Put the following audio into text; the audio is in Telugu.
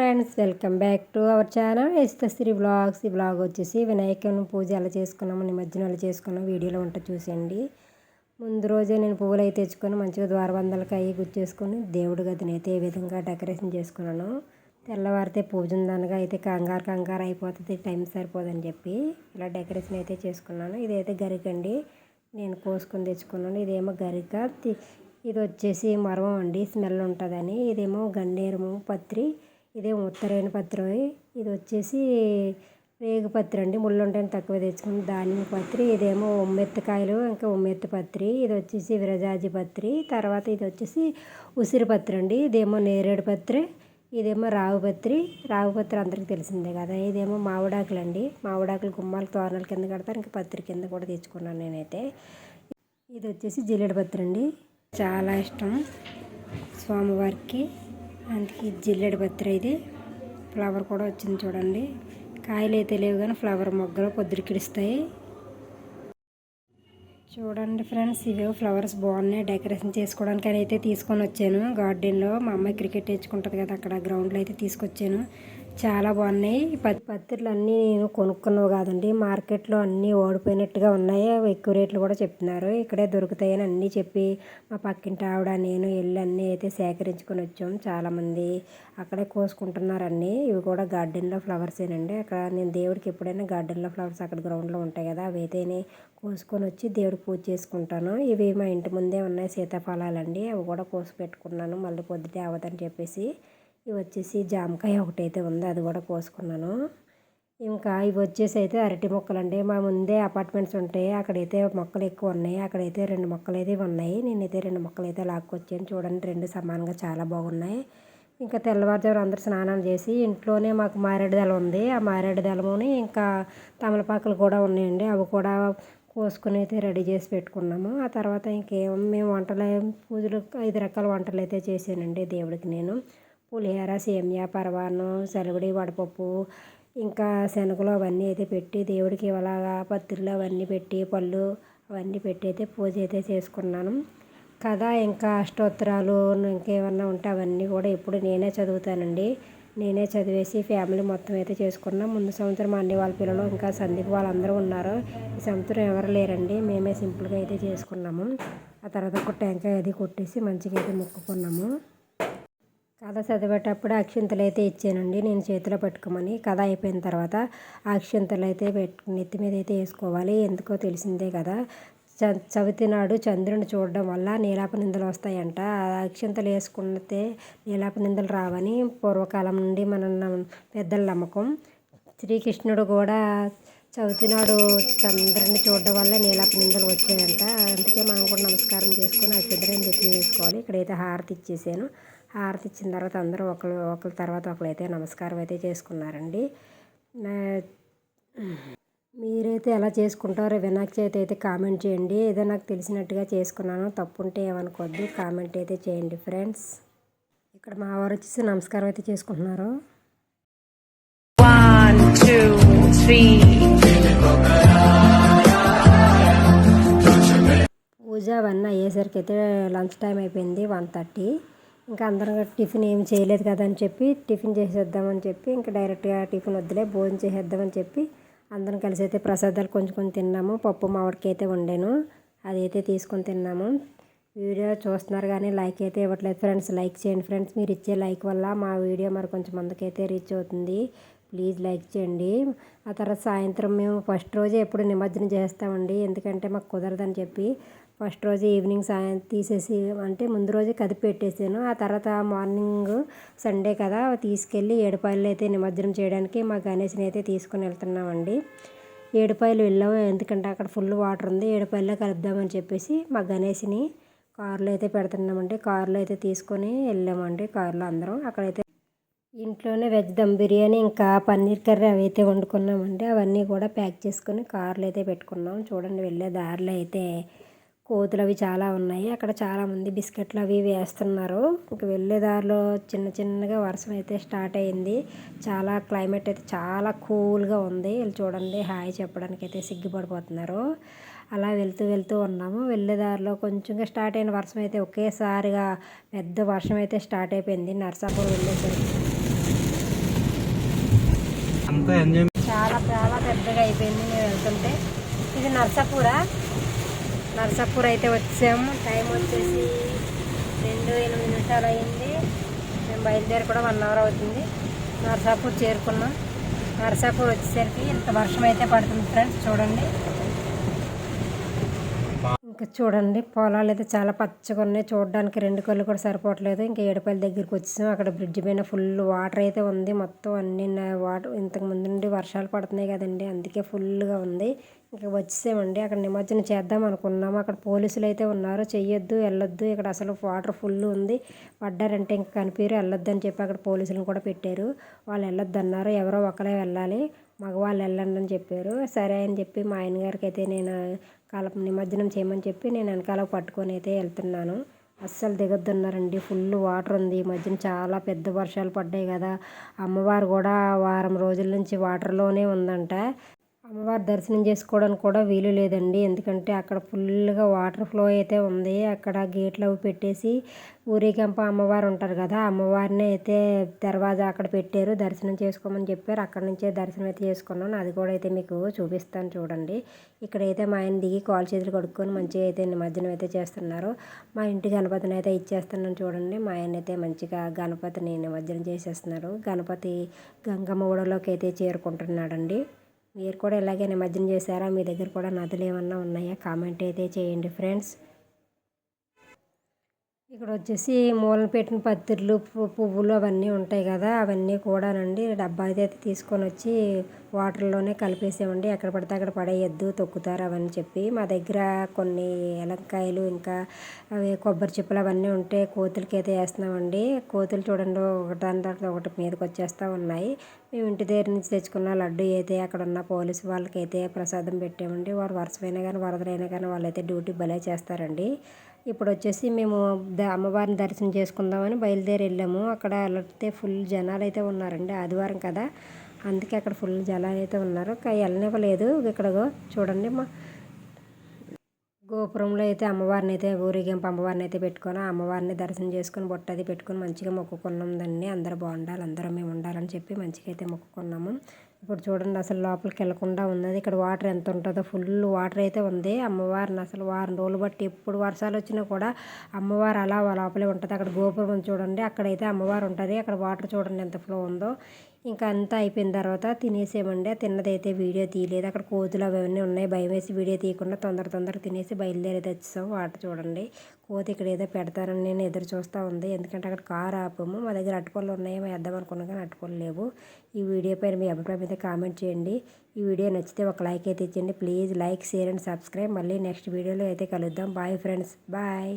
Friends welcome back to our channel. Ishtasri blogs ఈ బ్లాగ్ వచ్చేసి వినాయకుని పూజ ఎలా చేసుకున్నాము నిమజ్జనం ఎలా చేసుకున్నాము వీడియోలో ఉంటే చూసేయండి. ముందు రోజే నేను పువ్వులు అయితే తెచ్చుకొని మంచిగా ద్వారబంధాలకి అవి గుచ్చేసుకొని దేవుడి గదిని అయితే ఏ విధంగా డెకరేషన్ చేసుకున్నాను తెల్లవారితే పూజ ఉందనగా అయితే కంగారు కంగారు అయిపోతుంది టైం సరిపోదని చెప్పి ఇలా డెకరేషన్ అయితే చేసుకున్నాను. ఇదైతే గరికండి. నేను కోసుకొని తెచ్చుకున్నాను. ఇదేమో గరిక. ఇది వచ్చేసి మరవం అండి. స్మెల్ ఉంటుందని. ఇదేమో గన్నేరము పత్రి ఇదేమో ఉత్తరాయణ పత్రం. ఇది వచ్చేసి రేగు పత్రి అండి. ముళ్ళు ఉంటాయని తక్కువ తెచ్చుకుని దానిమ్మ పత్రి ఇదేమో ఉమ్మెత్తకాయలు ఇంకా ఉమ్మెత్త పత్రి ఇది వచ్చేసి విరజాజి పత్రి తర్వాత ఇది వచ్చేసి ఉసిరి పత్రి అండి. ఇదేమో నేరేడు పత్రి ఇదేమో రావు పత్రి. రావు పత్రి తెలిసిందే కదా. ఇదేమో మామిడాకులు అండి. మామిడాకులు గుమ్మాలు తోరణాల కింద కడతారు ఇంకా పత్రి కింద కూడా తెచ్చుకున్నాను నేనైతే. ఇది వచ్చేసి జిల్లెడ పత్రి అండి. చాలా ఇష్టం స్వామివారికి. అందుకే జిల్లెడ పత్రి ఇది ఫ్లవర్ కూడా వచ్చింది చూడండి. కాయలు అయితే లేవు కానీ ఫ్లవర్ మొగ్గలు పొద్దురికిడుస్తాయి చూడండి ఫ్రెండ్స్ ఇవే ఫ్లవర్స్ బాగున్నాయి. డెకరేషన్ చేసుకోవడానికి అని అయితే తీసుకొని వచ్చాను. గార్డెన్లో మా అమ్మాయి క్రికెట్ తెచ్చుకుంటుంది కదా అక్కడ గ్రౌండ్లో అయితే తీసుకొచ్చాను. చాలా బాగున్నాయి. పత్తి పత్తిర్లు అన్నీ నేను కొనుక్కున్నావు కాదండి. మార్కెట్లో అన్నీ ఓడిపోయినట్టుగా ఉన్నాయి. ఎక్కువ రేట్లు కూడా చెప్తున్నారు. ఇక్కడే దొరుకుతాయని అన్నీ చెప్పి మా పక్కింటి ఆవిడ నేను వెళ్ళి అన్నీ అయితే సేకరించుకొని వచ్చాం చాలామంది. అక్కడే కోసుకుంటున్నారు అన్నీ ఇవి కూడా గార్డెన్లో ఫ్లవర్సేనండి. అక్కడ నేను దేవుడికి ఎప్పుడైనా గార్డెన్లో ఫ్లవర్స్ అక్కడ గ్రౌండ్లో ఉంటాయి కదా అవి అయితే కోసుకొని వచ్చి దేవుడికి పూజ చేసుకుంటాను. ఇవి మా ఇంటి ముందే ఉన్నాయి సీతాఫలాలండి. అవి కూడా కోసి పెట్టుకున్నాను. మళ్ళీ పొద్దుటే అవ్వదని చెప్పేసి ఇవి వచ్చేసి జామకాయ ఒకటైతే ఉంది అది కూడా కోసుకున్నాను. ఇంకా ఇవి వచ్చేసి అయితే అరటి మొక్కలు అండి మా ముందే అపార్ట్మెంట్స్ ఉంటాయి అక్కడైతే మొక్కలు ఎక్కువ ఉన్నాయి. అక్కడైతే రెండు మొక్కలు అయితే ఉన్నాయి. నేనైతే రెండు మొక్కలు అయితే లాక్కొచ్చాను. చూడండి రెండు సమానంగా చాలా బాగున్నాయి. ఇంకా తెల్లవారుజామున అందరు స్నానం చేసి ఇంట్లోనే మాకు మారేడు దళం ఉంది. ఆ మారేడు దళముని ఇంకా తమలపాకులు కూడా ఉన్నాయండి. అవి కూడా కోసుకుని అయితే రెడీ చేసి పెట్టుకున్నాము. ఆ తర్వాత ఇంకేం మేము వంటలు పూజలు ఐదు రకాల వంటలు అయితే చేశానండి దేవుడికి నేను. పులిహోర సేమియా పరవాన్నం సెలవుడి వడపప్పు ఇంకా శనగలు అవన్నీ అయితే పెట్టి దేవుడికి ఇలాగా పత్రిలో అవన్నీ పెట్టి పళ్ళు అవన్నీ పెట్టి అయితే పూజ అయితే చేసుకున్నాను. కథ ఇంకా అష్టోత్తరాలు ఇంకేమన్నా ఉంటే అవన్నీ కూడా ఎప్పుడు నేనే చదువుతానండి. నేనే చదివేసి ఫ్యామిలీ మొత్తం అయితే చేసుకున్నాం. ముందు సంవత్సరం అన్ని వాళ్ళ పిల్లలు ఇంకా సందీప్ వాళ్ళందరూ ఉన్నారు. ఈ సంవత్సరం ఎవరు లేరండి. మేమే సింపుల్గా అయితే చేసుకున్నాము. ఆ తర్వాత ఒక టెంకాయ అది కొట్టేసి మంచిగా అయితే మొక్కుకున్నాము. కథ చదివేటప్పుడు అక్షింతలు అయితే ఇచ్చానండి. నేను చేతిలో పెట్టుకోమని కథ అయిపోయిన తర్వాత అక్షింతలు అయితే పెట్టు నెత్తి మీద అయితే వేసుకోవాలి. ఎందుకో తెలిసిందే కదా. చ చవితి నాడు చంద్రుని చూడడం వల్ల నీలాప నిందలు వస్తాయంట. అక్షింతలు వేసుకుంటే నీలాప నిందలు రావని పూర్వకాలం నుండి మన పెద్దల నమ్మకం. శ్రీకృష్ణుడు కూడా చవితి నాడు చంద్రుని చూడడం వల్ల నీలాప నిందలు వచ్చాయంట. అందుకే మనం కూడా నమస్కారం చేసుకొని అక్షింతలు నెత్తి వేసుకోవాలి. ఇక్కడైతే హారతి ఇచ్చేసాను. హారతి ఇచ్చిన తర్వాత అందరూ ఒకరు ఒకరి తర్వాత ఒకరు అయితే నమస్కారం అయితే చేసుకున్నారండి. మీరైతే ఎలా చేసుకుంటారో వినాయక చవితి అయితే కామెంట్ చేయండి. ఏదో నాకు తెలిసినట్టుగా చేసుకున్నాను. తప్పు ఉంటే ఏమనుకోవద్దు కామెంట్ అయితే చేయండి ఫ్రెండ్స్. ఇక్కడ మా వారు వచ్చేసి నమస్కారం అయితే చేసుకుంటున్నారు. పూజ అవన్నీ అయ్యేసరికి అయితే లంచ్ టైం అయిపోయింది వన్ థర్టీ. ఇంకా అందరం టిఫిన్ ఏం చేయలేదు కదా అని చెప్పి టిఫిన్ చేసేద్దామని చెప్పి ఇంకా డైరెక్ట్గా టిఫిన్ వద్దులే భోజనం చేసేద్దామని చెప్పి అందరం కలిసి అయితే ప్రసాదాలు కొంచెం కొంచెం తిన్నాము. పప్పు మామిడికాయ అయితే వండాను. అదైతే తీసుకొని తిన్నాము. వీడియో చూస్తున్నారు కానీ లైక్ అయితే ఇవ్వట్లేదు ఫ్రెండ్స్. లైక్ చేయండి ఫ్రెండ్స్. మీరు ఇచ్చే లైక్ వల్ల మా వీడియో మరి కొంచెం మందికైతే రీచ్ అవుతుంది. ప్లీజ్ లైక్ చేయండి. ఆ తర్వాత సాయంత్రం మేము ఫస్ట్ రోజే ఎప్పుడు నిమజ్జనం చేస్తామండి. ఎందుకంటే మాకు కుదరదని చెప్పి ఫస్ట్ రోజు ఈవినింగ్ సాయం తీసేసి అంటే ముందు రోజే కదిపి పెట్టేసాను. ఆ తర్వాత మార్నింగ్ సండే కదా తీసుకెళ్ళి ఏడుపాయలు అయితే నిమజ్జనం చేయడానికి మా గణేష్ని అయితే తీసుకుని వెళ్తున్నామండి. ఏడుపాయలు వెళ్ళాము ఎందుకంటే అక్కడ ఫుల్ వాటర్ ఉంది ఏడుపాయల్లో కలుపుదామని చెప్పేసి మా గణేష్ని కారులో అయితే పెడుతున్నామండి. కారులో అయితే తీసుకొని వెళ్ళామండి కారులో అందరం. అక్కడైతే ఇంట్లోనే వెజ్ దమ్ బిర్యానీ ఇంకా పన్నీర్ కర్రీ అవి అయితే వండుకున్నామండి. అవన్నీ కూడా ప్యాక్ చేసుకొని కార్లో అయితే పెట్టుకున్నాం. చూడండి వెళ్ళే దారిలో అయితే కోతులు అవి చాలా ఉన్నాయి. అక్కడ చాలామంది బిస్కెట్లు అవి వేస్తున్నారు. ఇంక వెళ్ళే దారిలో చిన్న చిన్నగా వర్షం అయితే స్టార్ట్ అయింది. చాలా క్లైమేట్ అయితే చాలా కూల్గా ఉంది. వీళ్ళు చూడండి హాయ్ చెప్పడానికి అయితే సిగ్గుపడిపోతున్నారు. అలా వెళ్తూ వెళ్తూ ఉన్నాము. వెళ్ళే దారిలో కొంచెంగా స్టార్ట్ అయిన వర్షం అయితే ఒకేసారిగా పెద్ద వర్షం అయితే స్టార్ట్ అయిపోయింది. నర్సాపూర్ వెళ్ళేసరికి. చాలా చాలా పెద్దగా అయిపోయింది. మేము వెళ్తుంటే. ఇది నర్సాపూర? నర్సాపూర్ అయితే వచ్చాము. టైం వచ్చేసి రెండు ఎనిమిది నిమిషాలు అయింది మేము బయలుదేరి కూడా వన్ అవర్ అవుతుంది. నర్సాపూర్ చేరుకున్నాం. నర్సాపూర్ వచ్చేసరికి ఇంత వర్షం అయితే పడుతుంది ఫ్రెండ్స్ చూడండి. ఇంకా చూడండి పొలాలు అయితే చాలా పచ్చగా ఉన్నాయి. చూడడానికి రెండు కళ్ళు కూడా సరిపోవట్లేదు. ఇంకా ఏడుపల్లి దగ్గరికి వచ్చాము అక్కడ బ్రిడ్జ్ పైన ఫుల్ వాటర్ అయితే ఉంది. మొత్తం అన్ని వాటర్ ఇంతకు ముందు నుండి వర్షాలు పడుతున్నాయి కదండి. అందుకే ఫుల్గా ఉంది. ఇంకా వచ్చేసామండి. అక్కడ నిమజ్జనం చేద్దాం అనుకున్నాము. అక్కడ పోలీసులు అయితే ఉన్నారు. చెయ్యొద్దు వెళ్ళొద్దు. ఇక్కడ అసలు వాటర్ ఫుల్ ఉంది. పడ్డారంటే ఇంకా కనిపించారు వెళ్ళొద్దు అని చెప్పి అక్కడ పోలీసులను కూడా పెట్టారు. వాళ్ళు వెళ్ళొద్దు అన్నారు ఎవరో ఒకరే వెళ్ళాలి. మగవాళ్ళు వెళ్ళండి అని చెప్పారు. సరే అని చెప్పి మా ఆయన గారికి అయితే నేను కలప నిమజ్జనం చేయమని చెప్పి నేను వెనకాల పట్టుకొని అయితే వెళ్తున్నాను. అస్సలు దిగొద్దున్నారండి. ఫుల్ వాటర్ ఉంది. ఈ మధ్యన చాలా పెద్ద వర్షాలు పడ్డాయి కదా. అమ్మవారు కూడా వారం రోజుల నుంచి వాటర్లోనే ఉందంట. అమ్మవారి దర్శనం చేసుకోవడానికి కూడా వీలు లేదండి. ఎందుకంటే అక్కడ ఫుల్గా వాటర్ ఫ్లో అయితే ఉంది. అక్కడ గేట్లు అవి పెట్టేసి ఊరేగింప అమ్మవారు ఉంటారు కదా అమ్మవారిని అయితే దర్వాజా అక్కడ పెట్టారు. దర్శనం చేసుకోమని చెప్పారు. అక్కడ నుంచే దర్శనం అయితే చేసుకున్నాను. అది కూడా అయితే మీకు చూపిస్తాను చూడండి. ఇక్కడైతే మా ఆయన దిగి కాలు చేతులు కడుక్కొని మంచిగా అయితే నిమజ్జనం అయితే చేస్తున్నారు. మా ఇంటి గణపతిని అయితే ఇచ్చేస్తున్నాను చూడండి. మా ఆయన అయితే మంచిగా గణపతిని నిమజ్జనం చేసేస్తున్నారు. గణపతి గంగమ్మ ఊడలోకి అయితే చేరుకుంటున్నాడండి. మీరు కూడా ఇలాగే నిమజ్జనం చేశారా? మీ దగ్గర కూడా నదులు ఏమన్నా ఉన్నాయా? కామెంట్ అయితే చేయండి ఫ్రెండ్స్. ఇక్కడ వచ్చేసి మూలన పెట్టిన పత్తిర్లు పువ్వులు అవన్నీ ఉంటాయి కదా అవన్నీ కూడానండి డబ్బా అయితే తీసుకొని వచ్చి వాటర్లోనే కలిపేసామండి ఎక్కడ పడితే అక్కడ పడేయద్దు తొక్కుతారు అవన్నీ చెప్పి. మా దగ్గర కొన్ని ఎలంకాయలు ఇంకా అవి కొబ్బరి చిప్పలు అవన్నీ ఉంటే కోతులకి అయితే వేస్తున్నామండి. కోతులు చూడండి ఒకటి దాని తర్వాత ఒకటి మీదకి వచ్చేస్తూ ఉన్నాయి. మేము ఇంటి దగ్గర నుంచి తెచ్చుకున్న లడ్డు అయితే అక్కడ ఉన్న పోలీసు వాళ్ళకైతే ప్రసాదం పెట్టామండి. వారు వర్షమైనా కానీ వరదలైనా కానీ వాళ్ళైతే డ్యూటీ భలే చేస్తారండి. ఇప్పుడు వచ్చేసి మేము ద అమ్మవారిని దర్శనం చేసుకుందామని బయలుదేరి వెళ్ళాము అక్కడ వెళ్తే ఫుల్ జనాలు అయితే ఉన్నారండి ఆదివారం కదా. అందుకే అక్కడ ఫుల్ జనాలు అయితే ఉన్నారు వెళ్ళనివ్వలేదు ఇక్కడ చూడండి మా గోపురంలో అయితే అమ్మవారిని అయితే ఊరేగింపు అమ్మవారిని అయితే పెట్టుకొని అమ్మవారిని దర్శనం చేసుకొని బొట్టది పెట్టుకొని మంచిగా మొక్కుకున్నాం దాన్ని అందరూ బాగుండాలి అందరూ మేము ఉండాలని చెప్పి మంచిగా అయితే మొక్కుకున్నాము. ఇప్పుడు చూడండి అసలు లోపలికి వెళ్ళకుండా ఉన్నది. ఇక్కడ వాటర్ ఎంత ఉంటుందో ఫుల్ వాటర్ అయితే ఉంది. అమ్మవారిని అసలు వారం రోజులు బట్టి ఎప్పుడు వర్షాలు వచ్చినా కూడా అమ్మవారు అలా లోపలే ఉంటుంది. అక్కడ గోపురం చూడండి అక్కడైతే అమ్మవారు ఉంటుంది. అక్కడ వాటర్ చూడండి ఎంత ఫ్లో ఉందో. ఇంకా అంతా అయిపోయిన తర్వాత తినేసేమండి. తిన్నదైతే వీడియో తీయలేదు. అక్కడ కోతులు అవన్నీ ఉన్నాయి. భయం వేసి వీడియో తీయకుండా తొందర తొందర తినేసి బయలుదేరి తెచ్చాం వాటర్ చూడండి. పోతే ఇక్కడ ఏదో పెడతారని నేను ఎదురు చూస్తూ ఉంది. ఎందుకంటే అక్కడ కారు ఆపము. మా దగ్గర అట్టుపళ్ళు ఉన్నాయేమో వేద్దాం అనుకున్నాం కానీ అటుపళ్ళు లేవు. ఈ వీడియో పైన మీ అభిప్రాయం అయితే కామెంట్ చేయండి. ఈ వీడియో నచ్చితే ఒక లైక్ అయితే ఇచ్చండి please like share and subscribe. మళ్ళీ నెక్స్ట్ వీడియోలో అయితే కలుద్దాం. Bye friends. బాయ్.